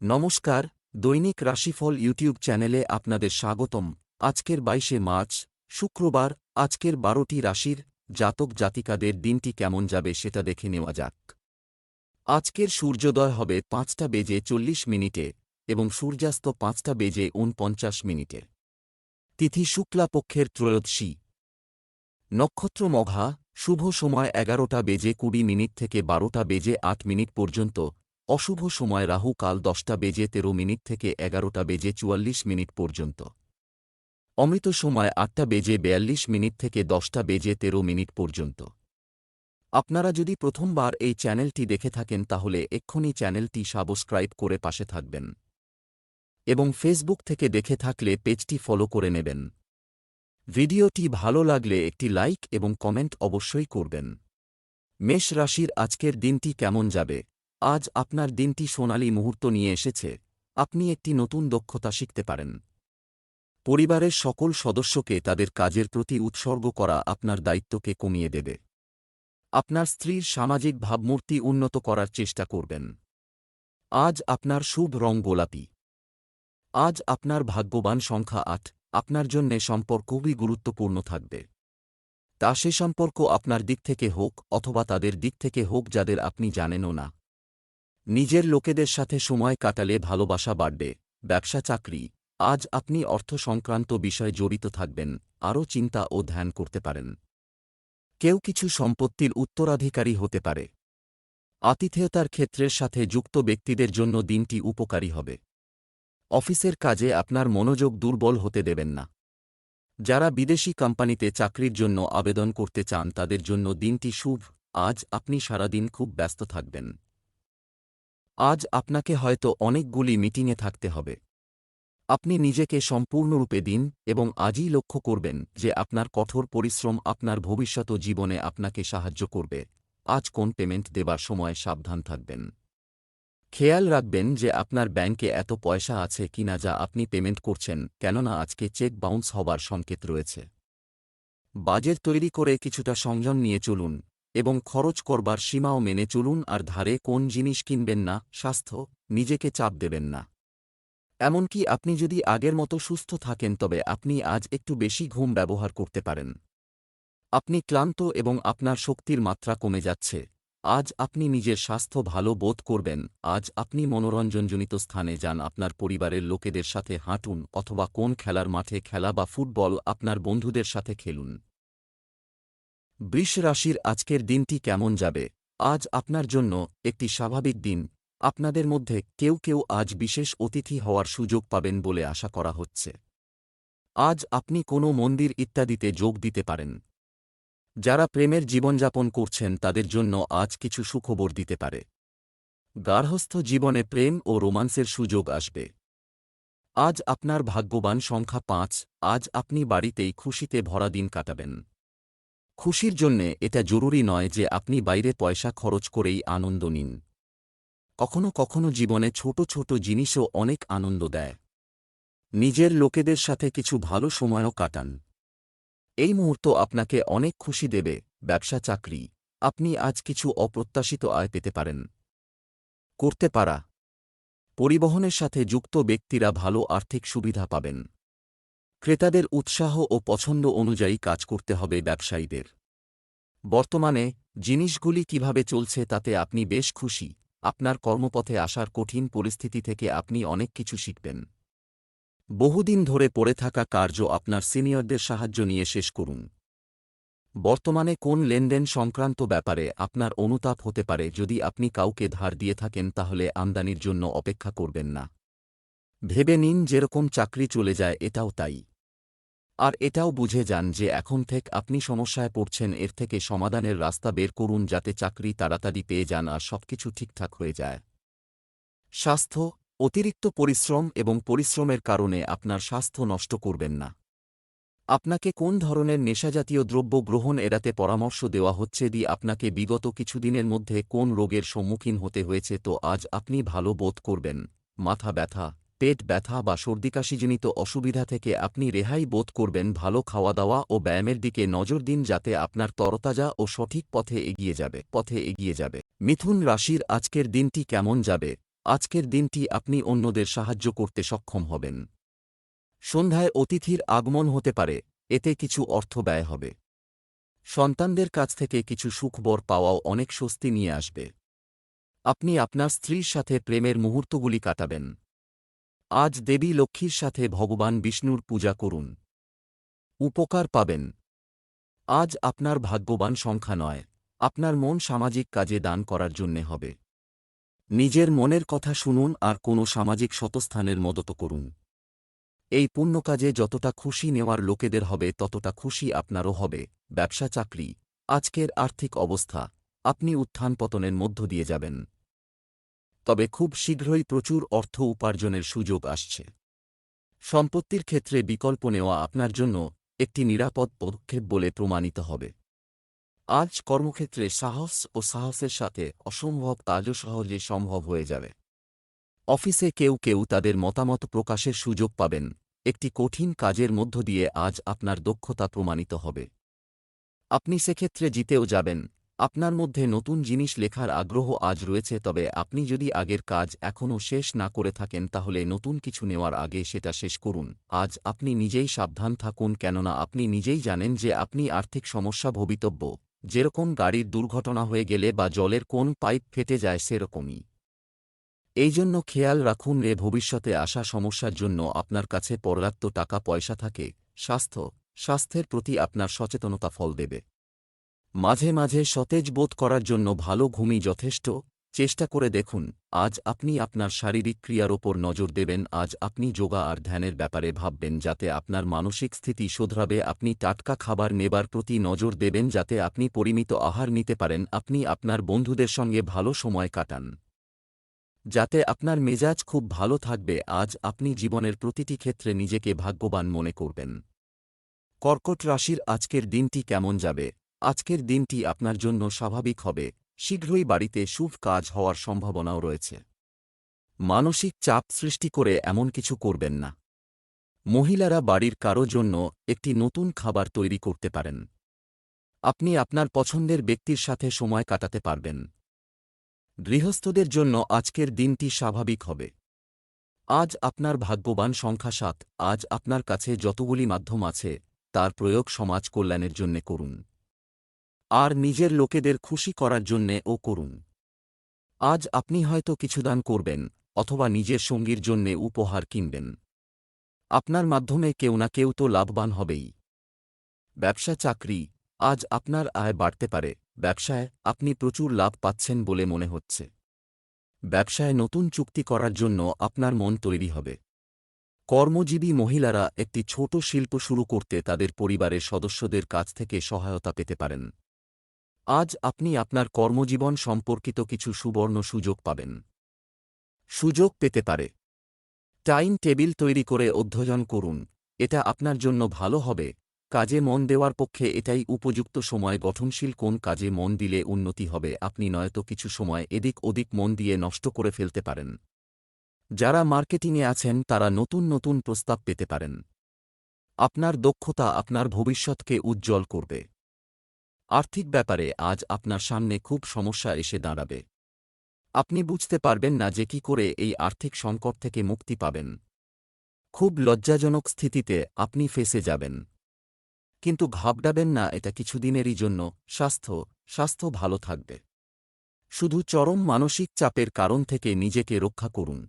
নমস্কার, দৈনিক রাশিফল ইউটিউব চ্যানেলে আপনাদের স্বাগতম। আজকের বাইশে মার্চ, শুক্রবার, আজকের বারোটি রাশির জাতক জাতিকাদের দিনটি কেমন যাবে সেটা দেখে নেওয়া যাক। আজকের সূর্যোদয় হবে পাঁচটা বেজে চল্লিশ মিনিটে এবং সূর্যাস্ত পাঁচটা বেজে উনপঞ্চাশ মিনিটে। তিথি শুক্লা পক্ষের ত্রয়োদশী। নক্ষত্র মঘা, শুভ সময় এগারোটা বেজে কুড়ি মিনিট থেকে বারোটা বেজে আট মিনিট পর্যন্ত অশুভ সময় রাহু কাল দশটা বেজে তেরো মিনিট থেকে এগারোটা বেজে চুয়াল্লিশ মিনিট পর্যন্ত। অমৃত সময় আটটা বেজে বেয়াল্লিশ মিনিট থেকে দশটা বেজে তেরো মিনিট পর্যন্ত। আপনারা যদি প্রথমবার এই চ্যানেলটি দেখে থাকেন তাহলে এক্ষুনি চ্যানেলটি সাবস্ক্রাইব করে পাশে থাকবেন। এবং ফেসবুক থেকে দেখে থাকলে পেজটি ফলো করে নেবেন। ভিডিওটি ভালো লাগলে একটি লাইক এবং কমেন্ট অবশ্যই করবেন। মেষ রাশির আজকের দিনটি কেমন যাবে? আজ আপনার দিনটি সোনালী মুহূর্ত নিয়ে এসেছে। আপনি একটি নতুন দক্ষতা শিখতে পারেন। পরিবারের সকল সদস্যকে তাদের কাজের প্রতি উৎসর্গ করা আপনার দায়িত্বকে কমিয়ে দেবে। আপনার স্ত্রীর সামাজিক ভাবমূর্তি উন্নত করার চেষ্টা করবেন। আজ আপনার শুভ রং গোলাপি। আজ আপনার ভাগ্যবান সংখ্যা আট। আপনার জন্যে সম্পর্ক খুবই গুরুত্বপূর্ণ থাকবে। তা সে সম্পর্ক আপনার দিক থেকে হোক অথবা তাদের দিক থেকে হোক যাদের আপনি জানেনও না। নিজের লোকেদের সাথে সময় কাটালে ভালোবাসা বাড়বে, ব্যবসা, চাকরি। আজ আপনি অর্থ সংক্রান্ত বিষয়ে জড়িত থাকবেন, আরও চিন্তা ও ধ্যান করতে পারেন। কেউ কিছু সম্পত্তির উত্তরাধিকারী হতে পারে। আতিথেয়তার ক্ষেত্রের সাথে যুক্ত ব্যক্তিদের জন্য দিনটি উপকারী হবে। অফিসের কাজে আপনার মনোযোগ দুর্বল হতে দেবেন না। যারা বিদেশি কোম্পানিতে চাকরির জন্য আবেদন করতে চান তাদের জন্য দিনটি শুভ। আজ আপনি সারাদিন খুব ব্যস্ত থাকবেন। আজ আপনাকে হয়তো অনেকগুলি মিটিংয়ে থাকতে হবে। আপনি নিজেকে সম্পূর্ণরূপে দিন এবং আজই লক্ষ্য করবেন যে আপনার কঠোর পরিশ্রম আপনার ভবিষ্যৎ জীবনে আপনাকে সাহায্য করবে। আজ কোন পেমেন্ট দেবার সময় সাবধান থাকবেন। খেয়াল রাখবেন যে আপনার ব্যাংকে এত পয়সা আছে কিনা যা আপনি পেমেন্ট করছেন, কেননা আজকে চেক বাউন্স হবার সংকেত রয়েছে। বাজেট তৈরি করে কিছুটা সংযম নিয়ে চলুন। এবং খরচ করবার সীমাও মেনে চলুন আর ধারে কোন জিনিস কিনবেন না, স্বাস্থ্য, নিজেকে চাপ দেবেন না। এমনকি আপনি যদি আগের মতো সুস্থ থাকেন, তবে আপনি আজ একটু বেশি ঘুম ব্যবহার করতে পারেন। আপনি ক্লান্ত এবং আপনার শক্তির মাত্রা কমে যাচ্ছে। আজ আপনি নিজের স্বাস্থ্য ভালো বোধ করবেন। আজ আপনি মনোরঞ্জনজনিত স্থানে যান, আপনার পরিবারের লোকেদের সাথে হাঁটুন অথবা কোন খেলার মাঠে খেলা বা ফুটবল আপনার বন্ধুদের সাথে খেলুন। বৃষ রাশির আজকের দিনটি কেমন যাবে? আজ আপনার জন্য একটি স্বাভাবিক দিন। আপনাদের মধ্যে কেউ কেউ আজ বিশেষ অতিথি হওয়ার সুযোগ পাবেন বলে আশা করা হচ্ছে। আজ আপনি কোনো মন্দির ইত্যাদিতে যোগ দিতে পারেন। যারা প্রেমের জীবনযাপন করছেন তাদের জন্য আজ কিছু সুখবর দিতে পারে। গার্হস্থ জীবনে প্রেম ও রোমান্সের সুযোগ আসবে। আজ আপনার ভাগ্যবান সংখ্যা পাঁচ। আজ আপনি বাড়িতেই খুশিতে ভরা দিন কাটাবেন। খুশির জন্যে এটা জরুরি নয় যে আপনি বাইরে পয়সা খরচ করেই আনন্দ নিন। কখনো কখনো জীবনে ছোট ছোট জিনিসও অনেক আনন্দ দেয়। নিজের লোকেদের সাথে কিছু ভালো সময়ও কাটান। এই মুহূর্ত আপনাকে অনেক খুশি দেবে, ব্যবসা, চাকরি। আপনি আজ কিছু অপ্রত্যাশিত আয় পেতে পারেন। করতে পারা। পরিবহনের সাথে যুক্ত ব্যক্তিরা ভালো আর্থিক সুবিধা পাবেন। ক্রেতাদের উৎসাহ ও পছন্দ অনুযায়ী কাজ করতে হবে ব্যবসায়ীদের। বর্তমানে, জিনিসগুলি কীভাবে চলছে তাতে আপনি বেশ খুশি। আপনার কর্মপথে আসার কঠিন পরিস্থিতি থেকে আপনি অনেক কিছু শিখবেন। বহুদিন ধরে পড়ে থাকা কার্য আপনার সিনিয়রদের সাহায্য নিয়ে শেষ করুন। বর্তমানে কোন লেনদেন সংক্রান্ত ব্যাপারে আপনার অনুতাপ হতে পারে যদি আপনি কাউকে ধার দিয়ে থাকেন তাহলে আমদানির জন্য অপেক্ষা করবেন না। ভেবে নিন যেরকম চাকরি চলে যায় এটাও তাই। আর এটাও বুঝে যান যে এখন থেকে আপনি সমস্যায় পড়ছেন, এর থেকে সমাধানের রাস্তা বের করুন যাতে চাকরি তাড়াতাড়ি পেয়ে যান আর সবকিছু ঠিকঠাক হয়ে যায়। স্বাস্থ্য, অতিরিক্ত পরিশ্রম এবং পরিশ্রমের কারণে আপনার স্বাস্থ্য নষ্ট করবেন না। আপনাকে কোন ধরনের নেশাজাতীয় দ্রব্য গ্রহণ এড়াতে পরামর্শ দেওয়া হচ্ছে দি আপনাকে বিগত কিছুদিনের মধ্যে কোন রোগের সম্মুখীন হতে হয়েছে তো আজ আপনি ভালো বোধ করবেন। মাথা ব্যথা পেট ব্যথা বা সর্দিকাশিজনিত অসুবিধা থেকে আপনি রেহাই বোধ করবেন ভালো খাওয়া দাওয়া ও ব্যায়ামের দিকে নজর দিন যাতে আপনার তরতাজা ও সঠিক পথে এগিয়ে যাবে, পথে এগিয়ে যাবে। মিথুন রাশির আজকের দিনটি কেমন যাবে? আজকের দিনটি আপনি অন্যদের সাহায্য করতে সক্ষম হবেন। সন্ধ্যায় অতিথির আগমন হতে পারে, এতে কিছু অর্থ ব্যয় হবে। সন্তানদের কাছ থেকে কিছু সুখবর পাওয়াও অনেক স্বস্তি নিয়ে আসবে। আপনি আপনার স্ত্রীর সাথে প্রেমের মুহূর্তগুলি কাটাবেন। আজ দেবী লক্ষ্মীর সাথে ভগবান বিষ্ণুর পূজা করুন। উপকার পাবেন। আজ আপনার ভাগ্যবান সংখ্যা নয়, আপনার মন সামাজিক কাজে দান করার জন্যে হবে। নিজের মনের কথা শুনুন আর কোনো সামাজিক শতস্থানের মদত করুন। এই পুণ্য কাজে যতটা খুশি নেওয়ার লোকেদের হবে, ততটা খুশি আপনারও হবে। ব্যবসা চাকরি আজকের আর্থিক অবস্থা, আপনি উত্থান পতনের মধ্য দিয়ে যাবেন। তবে খুব শীঘ্রই প্রচুর অর্থ উপার্জনের সুযোগ আসছে। সম্পত্তির ক্ষেত্রে বিকল্প নেওয়া আপনার জন্য একটি নিরাপদ পদক্ষেপ বলে প্রমাণিত হবে। আজ কর্মক্ষেত্রে সাহস ও সাহসের সাথে অসম্ভব কাজও সহজে সম্ভব হয়ে যাবে। অফিসে কেউ কেউ তাদের মতামত প্রকাশের সুযোগ পাবেন। একটি কঠিন কাজের মধ্য দিয়ে আজ আপনার দক্ষতা প্রমাণিত হবে। আপনি সেক্ষেত্রে জিতেও যাবেন। আপনার মধ্যে নতুন জিনিস লেখার আগ্রহ আজ রয়েছে, তবে আপনি যদি আগের কাজ এখনও শেষ না করে থাকেন, তাহলে নতুন কিছু নেওয়ার আগে সেটা শেষ করুন। আজ আপনি নিজেই সাবধান থাকুন, কেননা আপনি নিজেই জানেন যে আপনি আর্থিক সমস্যা ভবিতব্য। যেরকম গাড়ির দুর্ঘটনা হয়ে গেলে বা জলের কোন পাইপ ফেটে যায়, সেরকমই। এই জন্য খেয়াল রাখুন রে ভবিষ্যতে আসা সমস্যার জন্য আপনার কাছে পর্যাপ্ত টাকা পয়সা থাকে। স্বাস্থ্য, স্বাস্থ্যের প্রতি আপনার সচেতনতা ফল দেবে। মাঝে মাঝে সতেজ বোধ করার জন্য ভালো ঘুমই যথেষ্ট। চেষ্টা করে দেখুন, আজ আপনি আপনার শারীরিক ক্রিয়ার ওপর নজর দেবেন, আজ আপনি যোগা আর ধ্যানের ব্যাপারে ভাববেন যাতে আপনার মানসিক স্থিতি শোধরাবে, আপনি টাটকা খাবার নেবার প্রতি নজর দেবেন যাতে আপনি পরিমিত আহার নিতে পারেন, আপনি আপনার বন্ধুদের সঙ্গে ভালো সময় কাটান। যাতে আপনার মেজাজ খুব ভালো থাকবে, আজ আপনি জীবনের প্রতিটি ক্ষেত্রে নিজেকে ভাগ্যবান মনে করবেন। কর্কট রাশির আজকের দিনটি কেমন যাবে? আজকের দিনটি আপনার জন্য স্বাভাবিক হবে। শীঘ্রই বাড়িতে শুভ কাজ হওয়ার সম্ভাবনাও রয়েছে। মানসিক চাপ সৃষ্টি করে এমন কিছু করবেন না। মহিলারা বাড়ির কারও জন্য একটি নতুন খাবার তৈরি করতে পারেন। আপনি আপনার পছন্দের ব্যক্তির সাথে সময় কাটাতে পারবেন। গৃহস্থদের জন্য আজকের দিনটি স্বাভাবিক হবে। আজ আপনার ভাগ্যবান সংখ্যা সাত। আজ আপনার কাছে যতগুলি মাধ্যম আছে, তার প্রয়োগ সমাজ কল্যাণের জন্যে করুন। আর নিজের লোকেদের খুশি করার জন্যে ও করুন। আজ আপনি হয়তো কিছু দান করবেন, অথবা নিজের সঙ্গীর জন্যে উপহার কিনবেন। আপনার মাধ্যমে কেউ না কেউ তো লাভবান হবেই। ব্যবসা চাকরি, আজ আপনার আয় বাড়তে পারে, ব্যবসায় আপনি প্রচুর লাভ পাচ্ছেন বলে মনে হচ্ছে। ব্যবসায় নতুন চুক্তি করার জন্য আপনার মন তৈরি হবে। কর্মজীবী মহিলারা একটি ছোট শিল্প শুরু করতে তাদের পরিবারের সদস্যদের কাছ থেকে সহায়তা পেতে পারেন। আজ আপনি আপনার কর্মজীবন সম্পর্কিত কিছু সুবর্ণ সুযোগ পাবেন। সুযোগ পেতে পারে। টাইম টেবিল তৈরি করে অধ্যয়ন করুন। এটা আপনার জন্য ভালো হবে। কাজে মন দেওয়ার পক্ষে এটাই উপযুক্ত সময়। গঠনশীল কোন কাজে মন দিলে উন্নতি হবে, আপনি নয়তো কিছু সময় এদিক ওদিক মন দিয়ে নষ্ট করে ফেলতে পারেন। যারা মার্কেটিংয়ে আছেন, তারা নতুন নতুন প্রস্তাব পেতে পারেন। আপনার দক্ষতা আপনার ভবিষ্যৎকে উজ্জ্বল করবে। আর্থিক ব্যাপারে আজ আপনার সামনে খুব সমস্যা এসে দাঁড়াবে। আপনি বুঝতে পারবেন না যে কি করে এই আর্থিক সংকট থেকে মুক্তি পাবেন। খুব লজ্জাজনক স্থিতিতে আপনি ফেসে যাবেন। কিন্তু ঘাবড়াবেন না, এটা কিছুদিনেরই জন্য। স্বাস্থ্য স্বাস্থ্য ভালো থাকবে। শুধু চরম মানসিক চাপের কারণ থেকে নিজেকে রক্ষা করুন।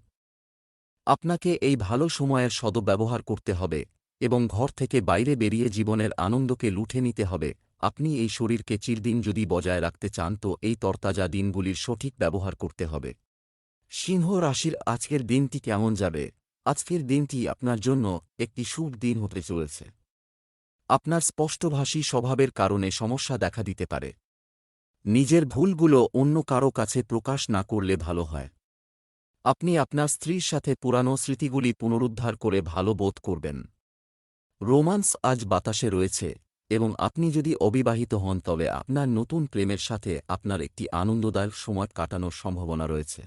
আপনাকে এই ভালো সময়ের সদব্যবহার করতে হবে এবং ঘর থেকে বাইরে বেরিয়ে জীবনের আনন্দকে লুঠে নিতে হবে। আপনি এই শরীরকে চিরদিন যদি বজায় রাখতে চান, তো এই তরতাজা দিনগুলির সঠিক ব্যবহার করতে হবে। সিংহ রাশির আজকের দিনটি কেমন যাবে? আজকের দিনটি আপনার জন্য একটি শুভ দিন হতে চলেছে। আপনার স্পষ্টভাষী স্বভাবের কারণে সমস্যা দেখা দিতে পারে। নিজের ভুলগুলো অন্য কারও কাছে প্রকাশ না করলে ভালো হয়। আপনি আপনার স্ত্রীর সাথে পুরানো স্মৃতিগুলি পুনরুদ্ধার করে ভালো বোধ করবেন। রোমান্স আজ বাতাসে রয়েছে। এবং আপনি যদি অবিবাহিত হন, তবে আপনার নতুন প্রেমের সাথে আপনার একটি আনন্দদায়ক সময় কাটানোর সম্ভাবনা রয়েছে।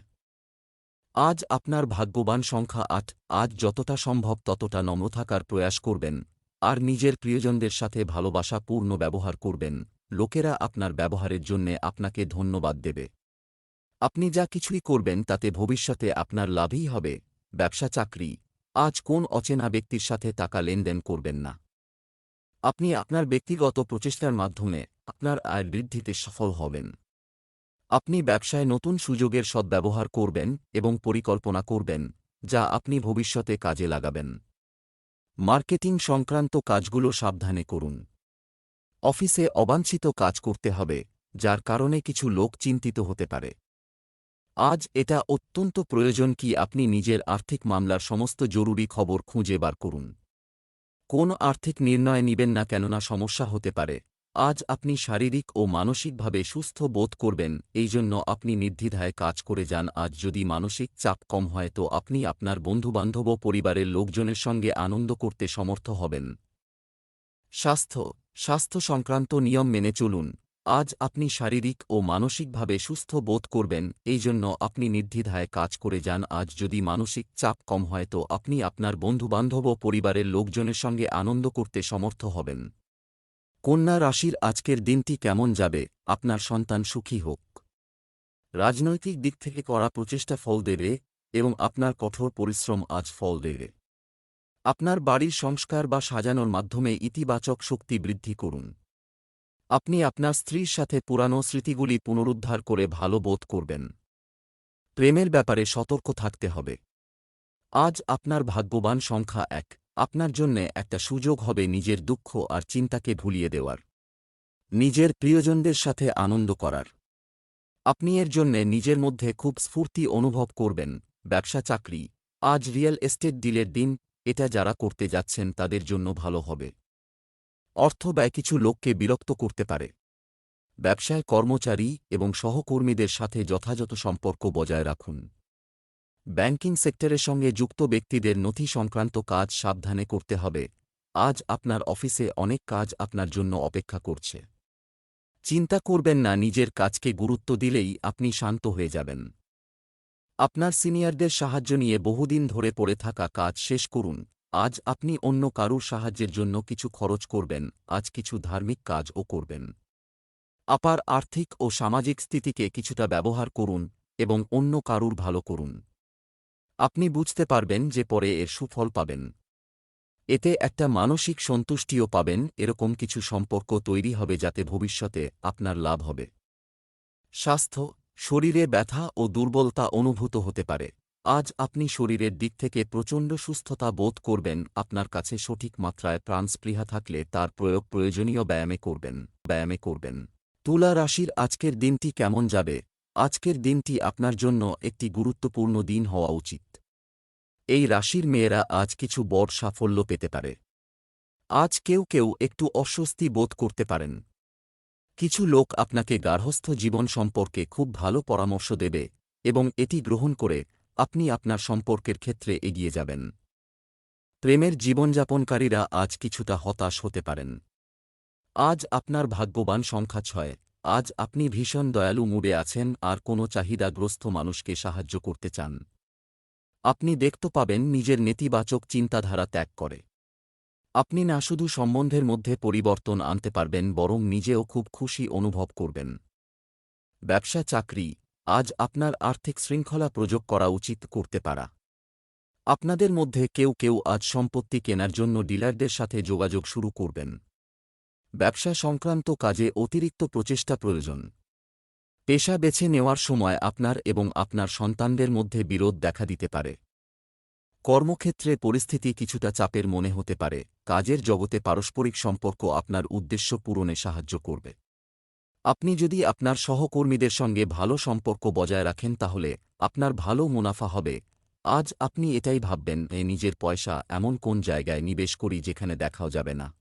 আজ আপনার ভাগ্যবান সংখ্যা আট, আজ যতটা সম্ভব ততটা নম্র থাকার প্রয়াস করবেন, আর নিজের প্রিয়জনদের সাথে ভালোবাসাপূর্ণ ব্যবহার করবেন, লোকেরা আপনার ব্যবহারের জন্যে আপনাকে ধন্যবাদ দেবে। আপনি যা কিছুই করবেন, তাতে ভবিষ্যতে আপনার লাভই হবে, ব্যবসা, চাকরি, আজ কোন অচেনা ব্যক্তির সাথে টাকা লেনদেন করবেন না। আপনি আপনার ব্যক্তিগত প্রচেষ্টার মাধ্যমে আপনার আয় বৃদ্ধিতে সফল হবেন। আপনি ব্যবসায় নতুন সুযোগের সদ্ব্যবহার করবেন এবং পরিকল্পনা করবেন, যা আপনি ভবিষ্যতে কাজে লাগাবেন। মার্কেটিং সংক্রান্ত কাজগুলো সাবধানে করুন। অফিসে অবাঞ্ছিত কাজ করতে হবে, যার কারণে কিছু লোক চিন্তিত হতে পারে। আজ এটা অত্যন্ত প্রয়োজন কি আপনি নিজের আর্থিক মামলার সমস্ত জরুরি খবর খুঁজে বার করুন। কোন আর্থিক নির্ণয় নিবেন না কেননা সমস্যা হতে পারে। আজ আপনি শারীরিক ও মানসিকভাবে সুস্থ বোধ করবেন এই জন্য আপনি নির্দ্বিধায় কাজ করে যান। আজ যদি মানসিক চাপ কম হয় তো আপনি আপনার বন্ধুবান্ধব ও পরিবারের লোকজনের সঙ্গে আনন্দ করতে সমর্থ হবেন। স্বাস্থ্য স্বাস্থ্য সংক্রান্ত নিয়ম মেনে চলুন। আজ আপনি শারীরিক ও মানসিকভাবে সুস্থ বোধ করবেন, এই জন্য আপনি নির্দ্বিধায় কাজ করে যান। আজ যদি মানসিক চাপ কম হয়, তো আপনি আপনার বন্ধুবান্ধব ও পরিবারের লোকজনের সঙ্গে আনন্দ করতে সমর্থ হবেন। কন্যা রাশির আজকের দিনটি কেমন যাবে? আপনার সন্তান সুখী হোক। রাজনৈতিক দিক থেকে করা প্রচেষ্টা ফল দেবে এবং আপনার কঠোর পরিশ্রম আজ ফল দেবে। আপনার বাড়ির সংস্কার বা সাজানোর মাধ্যমে ইতিবাচক শক্তি বৃদ্ধি করুন। আপনি আপনার স্ত্রীর সাথে পুরানো স্মৃতিগুলি পুনরুদ্ধার করে ভালো বোধ করবেন। প্রেমের ব্যাপারে সতর্ক থাকতে হবে। আজ আপনার ভাগ্যবান সংখ্যা এক। আপনার জন্যে একটা সুযোগ হবে নিজের দুঃখ আর চিন্তাকে ভুলিয়ে দেওয়ার। নিজের প্রিয়জনদের সাথে আনন্দ করার। আপনি এর জন্যে নিজের মধ্যে খুব স্ফূর্তি অনুভব করবেন। ব্যবসা, চাকরি। আজ রিয়েল এস্টেট ডিলের দিন। এটা যারা করতে যাচ্ছেন তাদের জন্য ভালো হবে। অর্থ ব্যয় কিছু লোককে বিরক্ত করতে পারে। ব্যবসায় কর্মচারী এবং সহকর্মীদের সাথে যথাযথ সম্পর্ক বজায় রাখুন। ব্যাংকিং সেক্টরের সঙ্গে যুক্ত ব্যক্তিদের নথি সংক্রান্ত কাজ সাবধানে করতে হবে। আজ আপনার অফিসে অনেক কাজ আপনার জন্য অপেক্ষা করছে। চিন্তা করবেন না, নিজের কাজকে গুরুত্ব দিলেই আপনি শান্ত হয়ে যাবেন। আপনার সিনিয়রদের সাহায্য নিয়ে বহুদিন ধরে পড়ে থাকা কাজ শেষ করুন। আজ আপনি অন্য কারুর সাহায্যের জন্য কিছু খরচ করবেন, আজ কিছু ধার্মিক কাজও করবেন। আপার আর্থিক ও সামাজিক স্থিতিকে কিছুটা ব্যবহার করুন এবং অন্য কারুর ভালো করুন। আপনি বুঝতে পারবেন যে পরে এর সুফল পাবেন। এতে একটা মানসিক সন্তুষ্টিও পাবেন, এরকম কিছু সম্পর্ক তৈরি হবে যাতে ভবিষ্যতে আপনার লাভ হবে। স্বাস্থ্য, শরীরে ব্যথা ও দুর্বলতা অনুভূত হতে পারে। আজ আপনি শরীরের দিক থেকে প্রচণ্ড সুস্থতা বোধ করবেন, আপনার কাছে সঠিক মাত্রায় প্রাণস্পৃহা থাকলে তার প্রয়োগ প্রয়োজনীয় ব্যায়ামে করবেন ব্যায়ামে করবেন। তুলা রাশির আজকের দিনটি কেমন যাবে? আজকের দিনটি আপনার জন্য একটি গুরুত্বপূর্ণ দিন হওয়া উচিত। এই রাশির মেয়েরা আজ কিছু বড় সাফল্য পেতে পারে। আজ কেউ কেউ একটু অস্বস্তি বোধ করতে পারেন। কিছু লোক আপনাকে গার্হস্থ্য জীবন সম্পর্কে খুব ভালো পরামর্শ দেবে এবং এটি গ্রহণ করে আপনি আপনার সম্পর্কের ক্ষেত্রে এগিয়ে যাবেন। প্রেমের জীবনযাপনকারীরা আজ কিছুটা হতাশ হতে পারেন। আজ আপনার ভাগ্যবান সংখ্যা ছয়। আজ আপনি ভীষণ দয়ালু মুডে আছেন আর কোনো চাহিদাগ্রস্ত মানুষকে সাহায্য করতে চান। আপনি দেখতে পাবেন নিজের নেতিবাচক চিন্তাধারা ত্যাগ করে। আপনি না শুধু সম্বন্ধের মধ্যে পরিবর্তন আনতে পারবেন, বরং নিজেও খুব খুশি অনুভব করবেন। ব্যবসা চাকরি আজ আপনার আর্থিক শৃঙ্খলা প্রযোগ করা উচিত করতে পারা। আপনাদের মধ্যে কেউ কেউ আজ সম্পত্তি কেনার জন্য ডিলারদের সাথে যোগাযোগ শুরু করবেন। ব্যবসা সংক্রান্ত কাজে অতিরিক্ত প্রচেষ্টা প্রয়োজন। পেশা বেছে নেওয়ার সময় আপনার এবং আপনার সন্তানদের মধ্যে বিরোধ দেখা দিতে পারে। কর্মক্ষেত্রে পরিস্থিতি কিছুটা চাপের মনে হতে পারে। কাজের জগতে পারস্পরিক সম্পর্ক আপনার উদ্দেশ্য পূরণে সাহায্য করবে। আপনি যদি আপনার সহকর্মীদের সঙ্গে ভালো সম্পর্ক বজায় রাখেন তাহলে আপনার ভালো মুনাফা হবে। আজ আপনি এটাই ভাববেন, এ নিজের পয়সা এমন কোন জায়গায় নিবেশ করি যেখানে দেখাও যাবে না?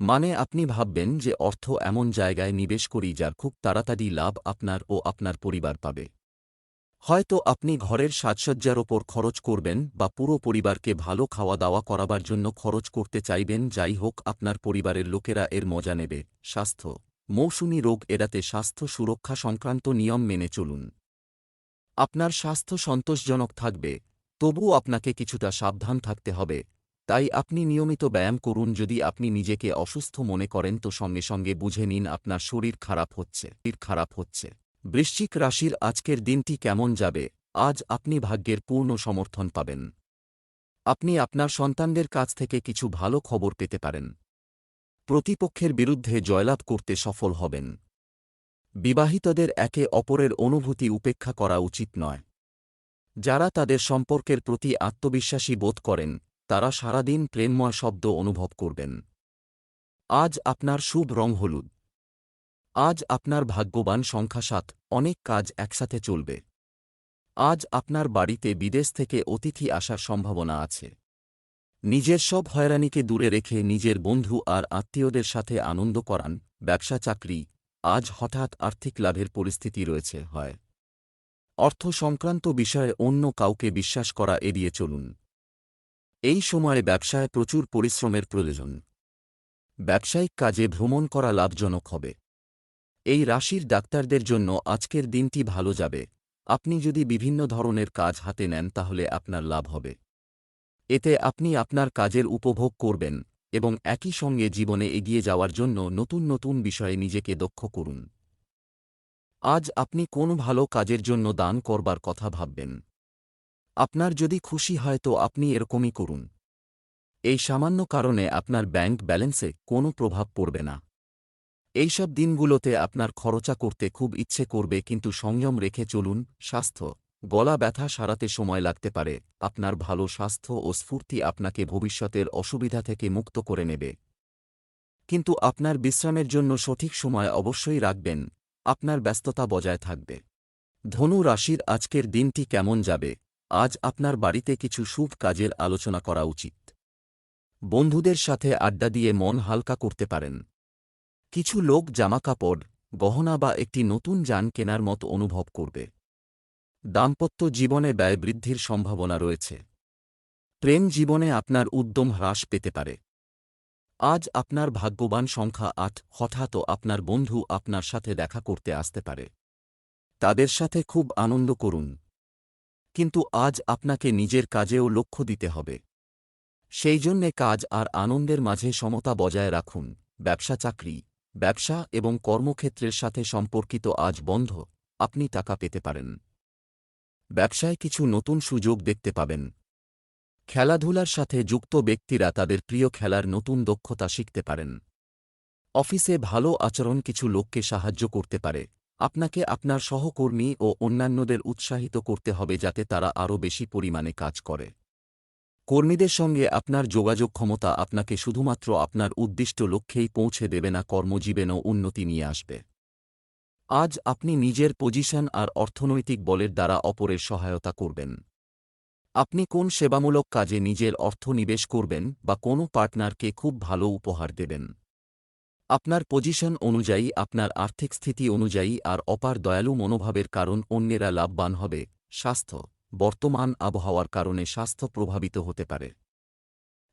মানে আপনি ভাববেন যে অর্থ এমন জায়গায় নিবেশ করি যার খুব তাড়াতাড়ি লাভ আপনার ও আপনার পরিবার পাবে। হয়তো আপনি ঘরের সাজসজ্জার ওপর খরচ করবেন বা পুরো পরিবারকে ভালো খাওয়া দাওয়া করাবার জন্য খরচ করতে চাইবেন, যাই হোক আপনার পরিবারের লোকেরা এর মজা নেবে। স্বাস্থ্য মৌসুমি রোগ এড়াতে স্বাস্থ্য সুরক্ষা সংক্রান্ত নিয়ম মেনে চলুন। আপনার স্বাস্থ্য সন্তোষজনক থাকবে, তবুও আপনাকে কিছুটা সাবধান থাকতে হবে, তাই আপনি নিয়মিত ব্যায়াম করুন যদি আপনি নিজেকে অসুস্থ মনে করেন তো সঙ্গে সঙ্গে বুঝে নিন আপনার শরীর খারাপ হচ্ছে খারাপ হচ্ছে। বৃশ্চিক রাশির আজকের দিনটি কেমন যাবে, আজ আপনি ভাগ্যের পূর্ণ সমর্থন পাবেন। আপনি আপনার সন্তানদের কাছ থেকে কিছু ভালো খবর পেতে পারেন। প্রতিপক্ষের বিরুদ্ধে জয়লাভ করতে সফল হবেন। বিবাহিতদের একে অপরের অনুভূতি উপেক্ষা করা উচিত নয়। যারা তাদের সম্পর্কের প্রতি আত্মবিশ্বাসী বোধ করেন, তারা সারাদিন প্রেমময় শব্দ অনুভব করবেন। আজ আপনার শুভ রং হলুদ। আজ আপনার ভাগ্যবান সংখ্যা সাত, অনেক কাজ একসাথে চলবে। আজ আপনার বাড়িতে বিদেশ থেকে অতিথি আসার সম্ভাবনা আছে। নিজের সব হয়রানিকে দূরে রেখে নিজের বন্ধু আর আত্মীয়দের সাথে আনন্দ করান, ব্যবসা চাকরি, আজ হঠাৎ আর্থিক লাভের পরিস্থিতি রয়েছে, হয়। অর্থ সংক্রান্ত বিষয়ে অন্য কাউকে বিশ্বাস করা এড়িয়ে চলুন। এই সময়ে ব্যবসায় প্রচুর পরিশ্রমের প্রয়োজন। ব্যবসায়িক কাজে ভ্রমণ করা লাভজনক হবে। এই রাশির ডাক্তারদের জন্য আজকের দিনটি ভালো যাবে। আপনি যদি বিভিন্ন ধরনের কাজ হাতে নেন তাহলে আপনার লাভ হবে। এতে আপনি আপনার কাজের উপভোগ করবেন এবং একই সঙ্গে জীবনে এগিয়ে যাওয়ার জন্য নতুন নতুন বিষয়ে নিজেকে দক্ষ করুন। আজ আপনি কোন ভালো কাজের জন্য দান করবার কথা ভাববেন? আপনার যদি খুশি হয় তো আপনি এরকমই করুন। এই সামান্য কারণে আপনার ব্যাংক ব্যালেন্সে কোনো প্রভাব পড়বে না। এইসব দিনগুলোতে আপনার খরচা করতে খুব ইচ্ছে করবে কিন্তু সংযম রেখে চলুন, স্বাস্থ্য। গলা ব্যথা সারাতে সময় লাগতে পারে, আপনার ভালো স্বাস্থ্য ও স্ফূর্তি আপনাকে ভবিষ্যতের অসুবিধা থেকে মুক্ত করে নেবে। কিন্তু আপনার বিশ্রামের জন্য সঠিক সময় অবশ্যই রাখবেন, আপনার ব্যস্ততা বজায় থাকবে। ধনু রাশির আজকের দিনটি কেমন যাবে? আজ আপনার বাড়িতে কিছু শুভ কাজের আলোচনা করা উচিত। বন্ধুদের সাথে আড্ডা দিয়ে মন হালকা করতে পারেন। কিছু লোক জামাকাপড়, গহনা বা একটি নতুন যান কেনার মতো অনুভব করবে। দাম্পত্য জীবনে ব্যয় বৃদ্ধির সম্ভাবনা রয়েছে। প্রেম জীবনে আপনার উদ্যম হ্রাস পেতে পারে। আজ আপনার ভাগ্যবান সংখ্যা আট, হঠাৎ আপনার বন্ধু আপনার সাথে দেখা করতে আসতে পারে। তাদের সাথে খুব আনন্দ করুন। কিন্তু আজ আপনাকে নিজের কাজেও লক্ষ্য দিতে হবে। সেই জন্যে কাজ আর আনন্দের মাঝে সমতা বজায় রাখুন। ব্যবসা চাকরি, ব্যবসা এবং কর্মক্ষেত্রের সাথে সম্পর্কিত আজ বন্ধ, আপনি টাকা পেতে পারেন। ব্যবসায় কিছু নতুন সুযোগ দেখতে পাবেন। খেলাধুলার সাথে যুক্ত ব্যক্তিরা তাদের প্রিয় খেলার নতুন দক্ষতা শিখতে পারেন। অফিসে ভালো আচরণ কিছু লোককে সাহায্য করতে পারে। আপনাকে আপনার সহকর্মী ও অন্যান্যদের উৎসাহিত করতে হবে যাতে তারা আরও বেশি পরিমাণে কাজ করে। কর্মীদের সঙ্গে আপনার যোগাযোগ ক্ষমতা আপনাকে শুধুমাত্র আপনার উদ্দিষ্ট লক্ষ্যেই পৌঁছে দেবে না, কর্মজীবনেও উন্নতি নিয়ে আসবে। আজ আপনি নিজের পজিশন আর অর্থনৈতিক বলের দ্বারা অপরের সহায়তা করবেন। আপনি কোন সেবামূলক কাজে নিজের অর্থ নিবেশ করবেন বা কোনো পার্টনারকে খুব ভালো উপহার দেবেন। আপনার পজিশন অনুযায়ী, আপনার আর্থিক স্থিতি অনুযায়ী আর অপার দয়ালু মনোভাবের কারণ অন্যেরা লাভবান হবে। স্বাস্থ্য, বর্তমান আবহাওয়ার কারণে স্বাস্থ্য প্রভাবিত হতে পারে।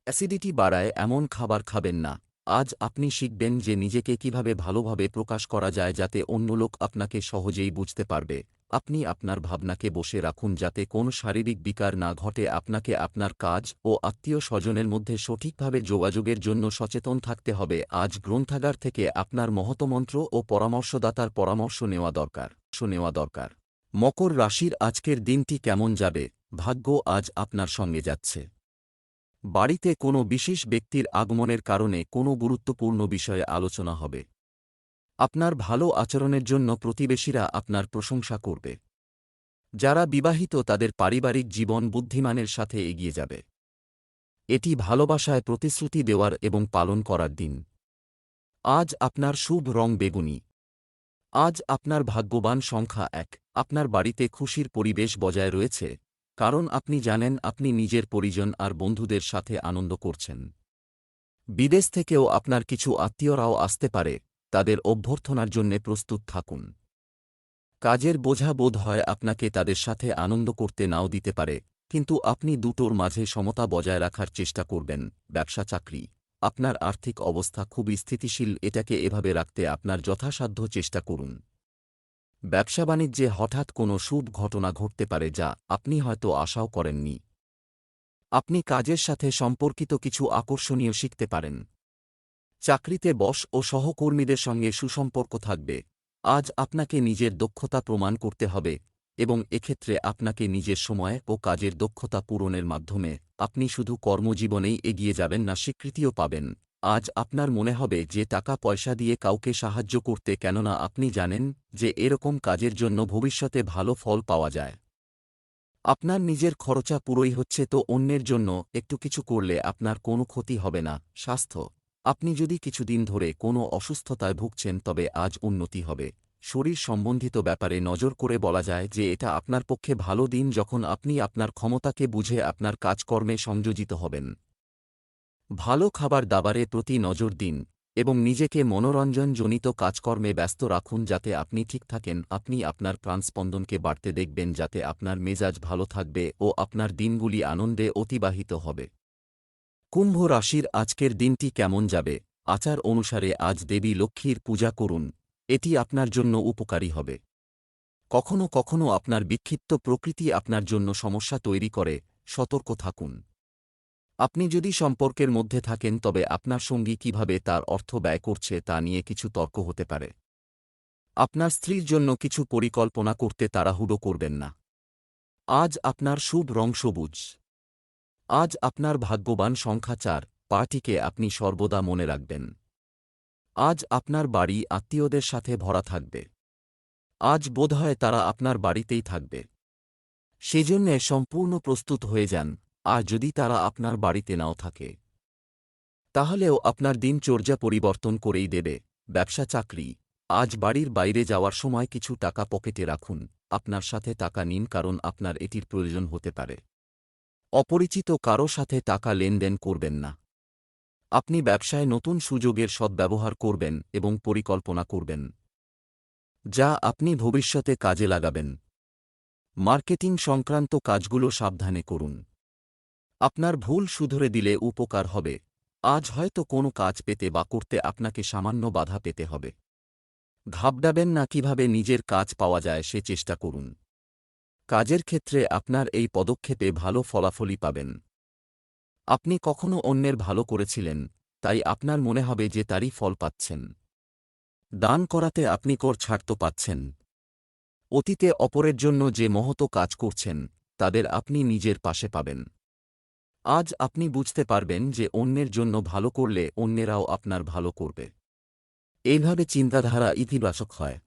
অ্যাসিডিটি বাড়ায়, এমন খাবার খাবেন না। আজ আপনি শিখবেন যে নিজেকে কীভাবে ভালোভাবে প্রকাশ করা যায় যাতে অন্য লোক আপনাকে সহজেই বুঝতে পারবে। আপনি আপনার ভাবনাকে বসে রাখুন যাতে কোন শারীরিক বিকার না ঘটে। আপনাকে আপনার কাজ ও আত্মীয় স্বজনের মধ্যে সঠিকভাবে যোগাযোগের জন্য সচেতন থাকতে হবে। আজ গ্রন্থাগার থেকে আপনার মহতমন্ত্র ও পরামর্শদাতার পরামর্শ নেওয়া দরকার। নেওয়া দরকার। মকর রাশির আজকের দিনটি কেমন যাবে? ভাগ্য আজ আপনার সঙ্গে যাচ্ছে। বাড়িতে কোনো বিশেষ ব্যক্তির আগমনের কারণে কোনো গুরুত্বপূর্ণ বিষয়ে আলোচনা হবে। আপনার ভালো আচরণের জন্য প্রতিবেশীরা আপনার প্রশংসা করবে। যারা বিবাহিত তাদের পারিবারিক জীবন বুদ্ধিমানের সাথে এগিয়ে যাবে। এটি ভালোবাসায় প্রতিশ্রুতি দেওয়ার এবং পালন করার দিন। আজ আপনার শুভ রং বেগুনি। আজ আপনার ভাগ্যবান সংখ্যা এক। আপনার বাড়িতে খুশির পরিবেশ বজায় রয়েছে। কারণ আপনি জানেন আপনি নিজের পরিজন আর বন্ধুদের সাথে আনন্দ করছেন। বিদেশ থেকেও আপনার কিছু আত্মীয়রাও আসতে পারে, তাদের অভ্যর্থনার জন্যে প্রস্তুত থাকুন। কাজের বোঝা বোধ হয় আপনাকে তাদের সাথে আনন্দ করতে নাও দিতে পারে, কিন্তু আপনি দুটোর মাঝে সমতা বজায় রাখার চেষ্টা করবেন, ব্যবসা চাকরি। আপনার আর্থিক অবস্থা খুব স্থিতিশীল, এটাকে এভাবে রাখতে আপনার যথাসাধ্য চেষ্টা করুন। ব্যবসা বাণিজ্যে হঠাৎ কোনো শুভ ঘটনা ঘটতে পারে যা আপনি হয়তো আশাও করেননি। আপনি কাজের সাথে সম্পর্কিত কিছু আকর্ষণীয় শিখতে পারেন। চাকরিতে বস ও সহকর্মীদের সঙ্গে সুসম্পর্ক থাকবে। আজ আপনাকে নিজের দক্ষতা প্রমাণ করতে হবে এবং এক্ষেত্রে আপনাকে নিজের সময় ও কাজের দক্ষতা পূরণের মাধ্যমে আপনি শুধু কর্মজীবনেই এগিয়ে যাবেন না, স্বীকৃতিও পাবেন। আজ আপনার মনে হবে যে টাকা পয়সা দিয়ে কাউকে সাহায্য করতে কেননা আপনি জানেন যে এরকম কাজের জন্য ভবিষ্যতে ভালো ফল পাওয়া যায়। আপনার নিজের খরচা পুরোই হচ্ছে তো অন্যের জন্য একটু কিছু করলে আপনার কোনো ক্ষতি হবে না। স্বাস্থ্য। আপনি যদি কিছুদিন ধরে কোনো অসুস্থতায় ভুগছেন তবে আজ উন্নতি হবে। শরীর সম্বন্ধিত ব্যাপারে নজর করে বলা যায় যে এটা আপনার পক্ষে ভালো দিন যখন আপনি আপনার ক্ষমতাকে বুঝে আপনার কাজকর্মে সংযোজিত হবেন। ভালো খাবার দাবারে প্রতি নজর দিন এবং নিজেকে মনোরঞ্জনজনিত কাজকর্মে ব্যস্ত রাখুন যাতে আপনি ঠিক থাকেন, আপনি আপনার প্রাণস্পন্দনকে বাড়তে দেখবেন যাতে আপনার মেজাজ ভালো থাকবে ও আপনার দিনগুলি আনন্দে অতিবাহিত হবে। কুম্ভ রাশির আজকের দিনটি কেমন যাবে? আচার অনুসারে আজ দেবী লক্ষ্মীর পূজা করুন, এটি আপনার জন্য উপকারী হবে। কখনো কখনো আপনার বিক্ষিপ্ত প্রকৃতি আপনার জন্য সমস্যা তৈরি করে, সতর্ক থাকুন। আপনি যদি সম্পর্কের মধ্যে থাকেন, তবে আপনার সঙ্গী কীভাবে তার অর্থ ব্যয় করছে তা নিয়ে কিছু তর্ক হতে পারে। আপনার স্ত্রীর জন্য কিছু পরিকল্পনা করতে তাড়াহুড়ো করবেন না। আজ আপনার শুভ রং সবুজ। আজ আপনার ভাগ্যবান সংখ্যা চার পার্টিকে আপনি সর্বদা মনে রাখবেন। আজ আপনার বাড়ি আত্মীয়দের সাথে ভরা থাকবে। আজ বোধহয় তারা আপনার বাড়িতেই থাকবে। সেজন্যে সম্পূর্ণ প্রস্তুত হয়ে যান। আর যদি তারা আপনার বাড়িতে নাও থাকে, তাহলেও আপনার দিনচর্যা পরিবর্তন করেই দেবে। ব্যবসা চাকরি। আজ বাড়ির বাইরে যাওয়ার সময় কিছু টাকা পকেটে রাখুন। আপনার সাথে টাকা নিন কারণ আপনার এটির প্রয়োজন হতে পারে। অপরিচিত কারও সাথে টাকা লেনদেন করবেন না। আপনি ব্যবসায় নতুন সুযোগের সদ্ব্যবহার করবেন এবং পরিকল্পনা করবেন, যা আপনি ভবিষ্যতে কাজে লাগাবেন। মার্কেটিং সংক্রান্ত কাজগুলো সাবধানে করুন। আপনার ভুল শুধরে দিলে উপকার হবে। আজ হয়তো কোনো কাজ পেতে বা করতে আপনাকে সামান্য বাধা পেতে হবে। ঘাবড়াবেন না কীভাবে নিজের কাজ পাওয়া যায় সে চেষ্টা করুন। কাজের ক্ষেত্রে আপনার এই পদক্ষেপে ভালো ফলাফলই পাবেন। আপনি কখনো অন্যের ভালো করেছিলেন, তাই আপনার মনে হবে যে তারই ফল পাচ্ছেন। দান করাতে আপনি কর ছাড় তো পাচ্ছেন। অতীতে অপরের জন্য যে মহত কাজ করছেন, তাদের আপনি নিজের পাশে পাবেন। আজ আপনি বুঝতে পারবেন যে অন্যের জন্য ভালো করলে অন্যেরাও আপনার ভালো করবে। এইভাবে চিন্তাধারা ইতিবাচক হয়।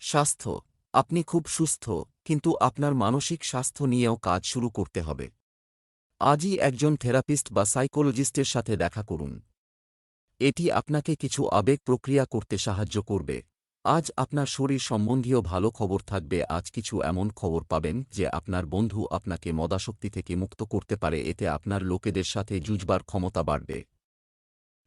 স্বাস্থ্য, আপনি খুব সুস্থ, কিন্তু আপনার মানসিক স্বাস্থ্য নিয়েও কাজ শুরু করতে হবে। আজই একজন থেরাপিস্ট বা সাইকোলজিস্টের সাথে দেখা করুন। এটি আপনাকে কিছু আবেগ প্রক্রিয়া করতে সাহায্য করবে। আজ আপনার শরীর সম্বন্ধীয় ভালো খবর থাকবে। আজ কিছু এমন খবর পাবেন যে আপনার বন্ধু আপনাকে মদাশক্তি থেকে মুক্ত করতে পারে, এতে আপনার লোকেদের সাথে জুজবার ক্ষমতা বাড়বে।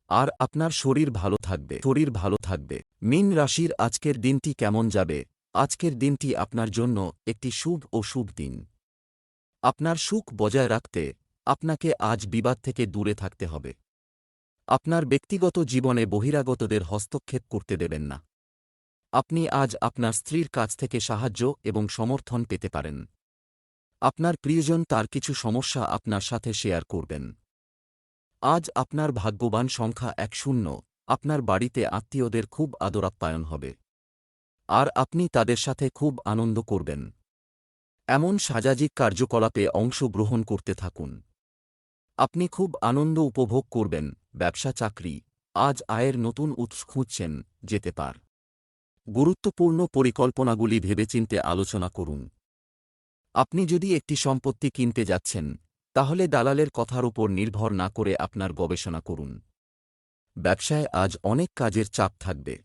আর আপনার শরীর ভালো থাকবে, শরীর ভালো থাকবে। মিন রাশির আজকের দিনটি কেমন যাবে? আজকের দিনটি আপনার জন্য একটি শুভ ও শুভ দিন। আপনার সুখ বজায় রাখতে আপনাকে আজ বিবাদ থেকে দূরে থাকতে হবে। আপনার ব্যক্তিগত জীবনে বহিরাগতদের হস্তক্ষেপ করতে দেবেন না। আপনি আজ আপনার স্ত্রীর কাছ থেকে সাহায্য এবং সমর্থন পেতে পারেন। আপনার প্রিয়জন তার কিছু সমস্যা আপনার সাথে শেয়ার করবেন। আজ আপনার ভাগ্যবান সংখ্যা এক শূন্য, আপনার বাড়িতে আত্মীয়দের খুব আদরাপ্যায়ন হবে। আর আপনি তাদের সাথে খুব আনন্দ করবেন। এমন সাজাজিক কার্যকলাপে অংশগ্রহণ করতে থাকুন। আপনি খুব আনন্দ উপভোগ করবেন, ব্যবসা চাকরি, আজ আয়ের নতুন উৎস খুঁজছেন, যেতে পার। গুরুত্বপূর্ণ পরিকল্পনাগুলি ভেবেচিন্তে আলোচনা করুন। আপনি যদি একটি সম্পত্তি কিনতে যাচ্ছেন, তাহলে দালালের কথার উপর নির্ভর না করে আপনার গবেষণা করুন। ব্যবসায় আজ অনেক কাজের চাপ থাকবে।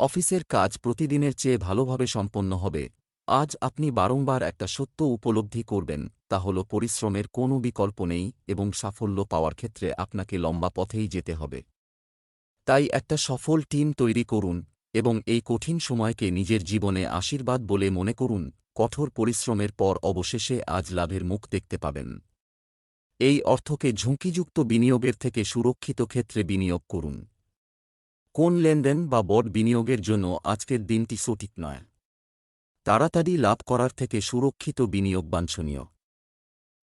অফিসের কাজ প্রতিদিনের চেয়ে ভালোভাবে সম্পন্ন হবে। আজ আপনি বারংবার একটা সত্য উপলব্ধি করবেন, তা হল পরিশ্রমের কোনো বিকল্প নেই এবং সাফল্য পাওয়ার ক্ষেত্রে আপনাকে লম্বা পথেই যেতে হবে। তাই একটা সফল টিম তৈরি করুন এবং এই কঠিন সময়কে নিজের জীবনে আশীর্বাদ বলে মনে করুন, কঠোর পরিশ্রমের পর অবশেষে আজ লাভের মুখ দেখতে পাবেন। এই অর্থকে ঝুঁকিযুক্ত বিনিয়োগের থেকে সুরক্ষিত ক্ষেত্রে বিনিয়োগ করুন। কোন লেনদেন বা বড় বিনিয়োগের জন্য আজকের দিনটি সঠিক নয়? তাড়াতাড়ি লাভ করার থেকে সুরক্ষিত বিনিয়োগ বাঞ্ছনীয়।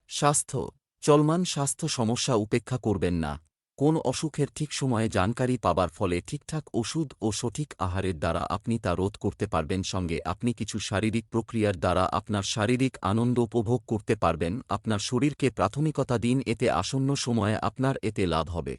স্বাস্থ্য, চলমান স্বাস্থ্য সমস্যা উপেক্ষা করবেন না। কোন অসুখের ঠিক সময়ে জানকারি পাবার ফলে ঠিকঠাক ওষুধ ও সঠিক আহারের দ্বারা আপনি তা রোধ করতে পারবেন। সঙ্গে আপনি কিছু শারীরিক প্রক্রিয়ার দ্বারা আপনার শারীরিক আনন্দ উপভোগ করতে পারবেন। আপনার শরীরকে প্রাথমিকতা দিন, এতে আসন্ন সময়ে আপনার এতে লাভ হবে।